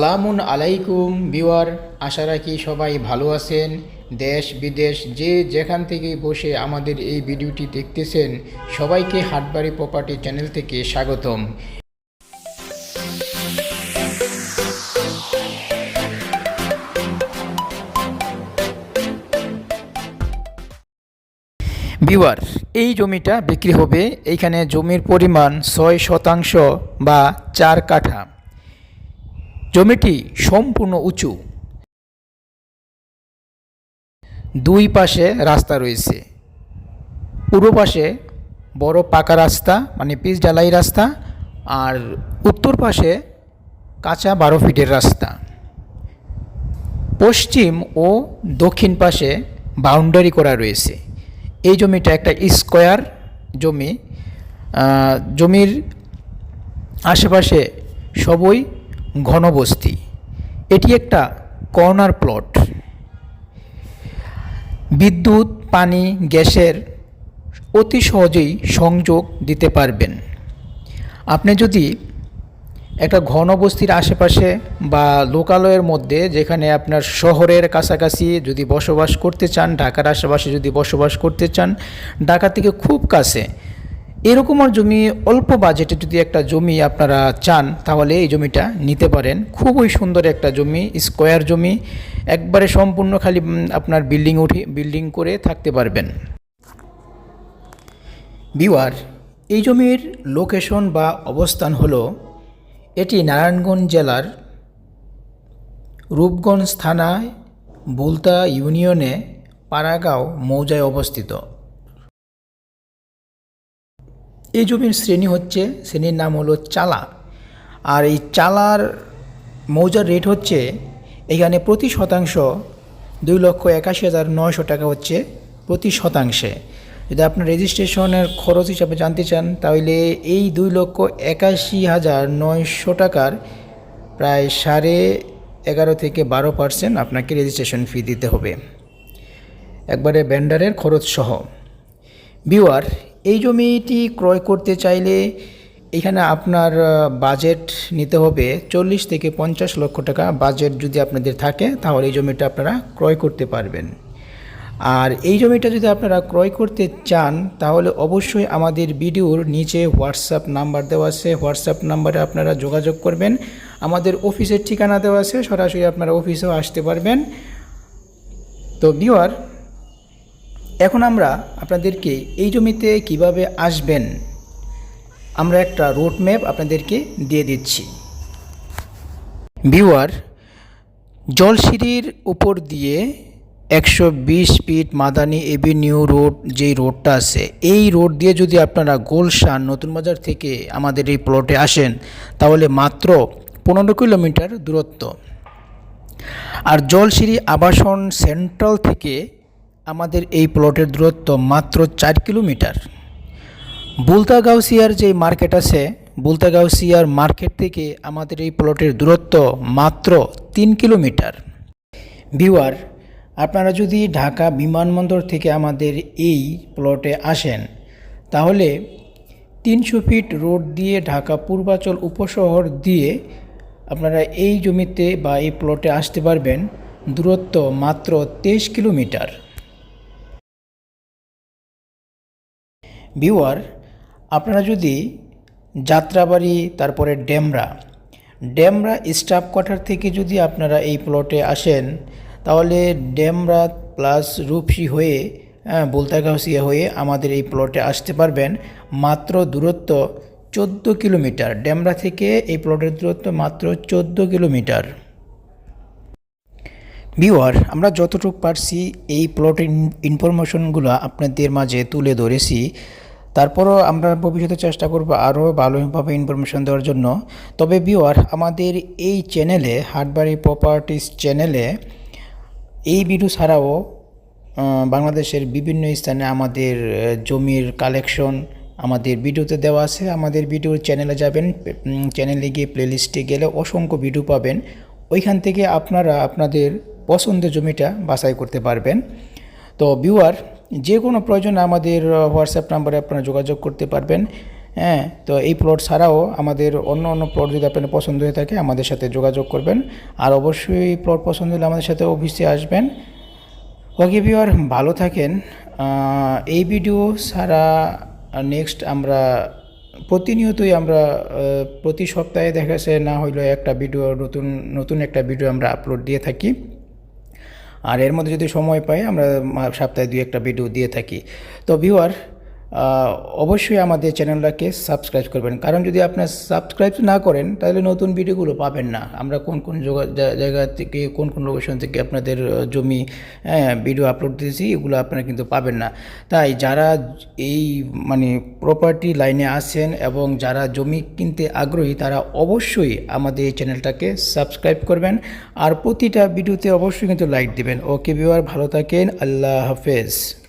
সালামুন আলাইকুম বিওয়ার আশা রাখি সবাই ভালো আছেন। দেশ, বিদেশ, যে যেখান থেকে বসে আমাদের এই ভিডিওটি দেখতেছেন, সবাইকে হাটবাড়ি প্রপার্টি চ্যানেল থেকে স্বাগতম। বিওয়ার এই জমিটা বিক্রি হবে এইখানে জমির পরিমাণ ছয় শতাংশ বা চার কাঠা। জমিটি সম্পূর্ণ উঁচু। দুই পাশে রাস্তা রয়েছে। পূর্ব পাশে বড় পাকা রাস্তা মানে পিচ ঢালাই রাস্তা, আর উত্তর পাশে কাঁচা বারো ফিটের রাস্তা। পশ্চিম ও দক্ষিণ পাশে বাউন্ডারি করা রয়েছে। এই জমিটা একটা স্কোয়ার জমি। জমির আশেপাশে সবই ঘনবস্তি। এটি একটা কর্নার প্লট। বিদ্যুৎ, পানি, গ্যাসের অতি সহজেই সংযোগ দিতে পারবেন। আপনি যদি একটা ঘনবস্তির আশেপাশে বা লোকালয়ের মধ্যে, যেখানে আপনার শহরের কাছাকাছি যদি বসবাস করতে চান, ঢাকার আশেপাশে যদি বসবাস করতে চান, ঢাকা থেকে খুব কাছে এরকম আর জমি, অল্প বাজেটে যদি একটা জমি আপনারা চান, তাহলে এই জমিটা নিতে পারেন। খুবই সুন্দর একটা জমি স্কোয়ার জমি। একবারে সম্পূর্ণ খালি আপনার বিল্ডিং উঠে বিল্ডিং করে থাকতে পারবেন। বিওয়ার এই জমির লোকেশন বা অবস্থান হল এটি নারায়ণগঞ্জ জেলার রূপগঞ্জ থানায় বুলতা ইউনিয়নে পাড়াগাঁও মৌজায় অবস্থিত। এই জমির শ্রেণি হচ্ছে, শ্রেণির নাম হলো চালা। আর এই চালার মৌজার রেট হচ্ছে, এখানে প্রতি শতাংশ দুই লক্ষ একাশি হাজার নয়শো টাকা হচ্ছে প্রতি শতাংশে। যদি আপনার রেজিস্ট্রেশনের খরচ হিসাবে জানতে চান, তাহলে এই দুই লক্ষ একাশি হাজার নয়শো টাকার প্রায় সাড়ে এগারো থেকে বারো পার্সেন্ট আপনাকে রেজিস্ট্রেশন ফি দিতে হবে। একবারে ব্যান্ডারের খরচ সহ। বিওয়ার এই জমিটি ক্রয় করতে চাইলে এখানে আপনার বাজেট নিতে হবে চল্লিশ থেকে পঞ্চাশ লক্ষ টাকা। বাজেট যদি আপনাদের থাকে, তাহলে এই জমিটা আপনারা ক্রয় করতে পারবেন। আর এই জমিটা যদি আপনারা ক্রয় করতে চান, তাহলে অবশ্যই আমাদের ভিডিওর নিচে হোয়াটসঅ্যাপ নাম্বার দেওয়া আছে। হোয়াটসঅ্যাপ নাম্বারে আপনারা যোগাযোগ করবেন। আমাদের অফিসের ঠিকানা দেওয়া আছে, সরাসরি আপনারা অফিসেও আসতে পারবেন। তো বিওয়ার এখন আমরা আপনাদেরকে এই জমিতে কীভাবে আসবেন, আমরা একটা রোড ম্যাপ আপনাদেরকে দিয়ে দিচ্ছি। ভিউয়ার জলসিঁড়ির উপর দিয়ে একশো বিশ ফিট মাদানি এভিনিউ রোড যেই রোডটা আছে, এই রোড দিয়ে যদি আপনারা গোলশান নতুন বাজার থেকে আমাদের এই প্লটে আসেন, তাহলে মাত্র পনেরো কিলোমিটার দূরত্ব। আর জলসিঁড়ি আবাসন সেন্ট্রাল থেকে আমাদের এই প্লটের দূরত্ব মাত্র চার কিলোমিটার। বুলতাগাউসিয়ার যে মার্কেট আছে, বুলতাগাউসিয়ার মার্কেট থেকে আমাদের এই প্লটের দূরত্ব মাত্র তিন কিলোমিটার। ভিউয়ার, আপনারা যদি ঢাকা বিমানবন্দর থেকে আমাদের এই প্লটে আসেন, তাহলে তিনশো ফিট রোড দিয়ে ঢাকা পূর্বাচল উপশহর দিয়ে আপনারা এই জমিতে বা এই প্লটে আসতে পারবেন। দূরত্ব মাত্র তেইশ কিলোমিটার। ভিউয়ার আপনারা যদি যাত্রাবাড়ি তারপরে ডেমরা ডেমরা স্টাফ কোয়ার্টার থেকে যদি আপনারা এই প্লটে আসেন তাহলে ডেমরা প্লাস রূপসী হয়ে হ্যাঁ, বুলতাগাউসিয়া হয়ে আমাদের এই প্লটে আসতে পারবেন। মাত্র দূরত্ব চোদ্দ কিলোমিটার। ডেমরা থেকে এই প্লটের দূরত্ব মাত্র চোদ্দ কিলোমিটার। ভিওয়ার আমরা যতটুকু পারছি এই প্লটের ইনফরমেশনগুলো আপনাদের মাঝে তুলে ধরেছি। তারপরও আমরা ভবিষ্যতে চেষ্টা করব আরও ভালোভাবে ইনফরমেশন দেওয়ার জন্য। তবে ভিওয়ার আমাদের এই চ্যানেলে হাটবাড়ি প্রপার্টিস চ্যানেলে এই ভিডিও ছাড়াও বাংলাদেশের বিভিন্ন স্থানে আমাদের জমির কালেকশন আমাদের ভিডিওতে দেওয়া আছে। আমাদের ভিডিওর চ্যানেলে যাবেন চ্যানেলে গিয়ে প্লেলিস্টে গেলে অসংখ্য ভিডিও পাবেন। ওইখান থেকে আপনারা আপনাদের পছন্দের জমিটা বাছাই করতে পারবেন। তো ভিউয়ার যে কোনো প্রয়োজনে আমাদের হোয়াটসঅ্যাপ নাম্বারে আপনারা যোগাযোগ করতে পারবেন। হ্যাঁ তো এই প্লট ছাড়াও আমাদের অন্য অন্য প্লট যদি আপনার পছন্দ হয়ে থাকে, আমাদের সাথে যোগাযোগ করবেন। আর অবশ্যই প্লট পছন্দ হলে আমাদের সাথে অফিসে আসবেন। ওকে ভিওর ভালো থাকেন। এই ভিডিও ছাড়া নেক্সট আমরা প্রতিনিয়তই আমরা প্রতি সপ্তাহে দেখা যাচ্ছে না হইলেও একটা ভিডিও নতুন নতুন একটা ভিডিও আমরা আপলোড দিয়ে থাকি। আর এর মধ্যে যদি সময় পাই, আমরা সপ্তাহে দুই একটা ভিডিও দিয়ে থাকি। তো ভিউয়ার অবশ্যই আমাদের চ্যানেলটাকে সাবস্ক্রাইব করবেন। কারণ যদি আপনার সাবস্ক্রাইব না করেন তাহলে নতুন ভিডিওগুলো পাবেন না। আমরা কোন কোন যোগা- জায়গা থেকে কোন কোন লোকেশন থেকে আপনাদের জমি হ্যাঁ, ভিডিও আপলোড দিয়েছি এগুলো আপনারা কিন্তু পাবেন না। তাই যারা এই মানে প্রপার্টি লাইনে আছেন এবং যারা জমি কিনতে আগ্রহী তারা অবশ্যই আমাদের এই চ্যানেলটাকে সাবস্ক্রাইব করবেন। আর প্রতিটা ভিডিওতে অবশ্যই কিন্তু লাইক দিবেন। ওকে ভিউয়ার ভালো থাকেন। আল্লাহ হাফেজ।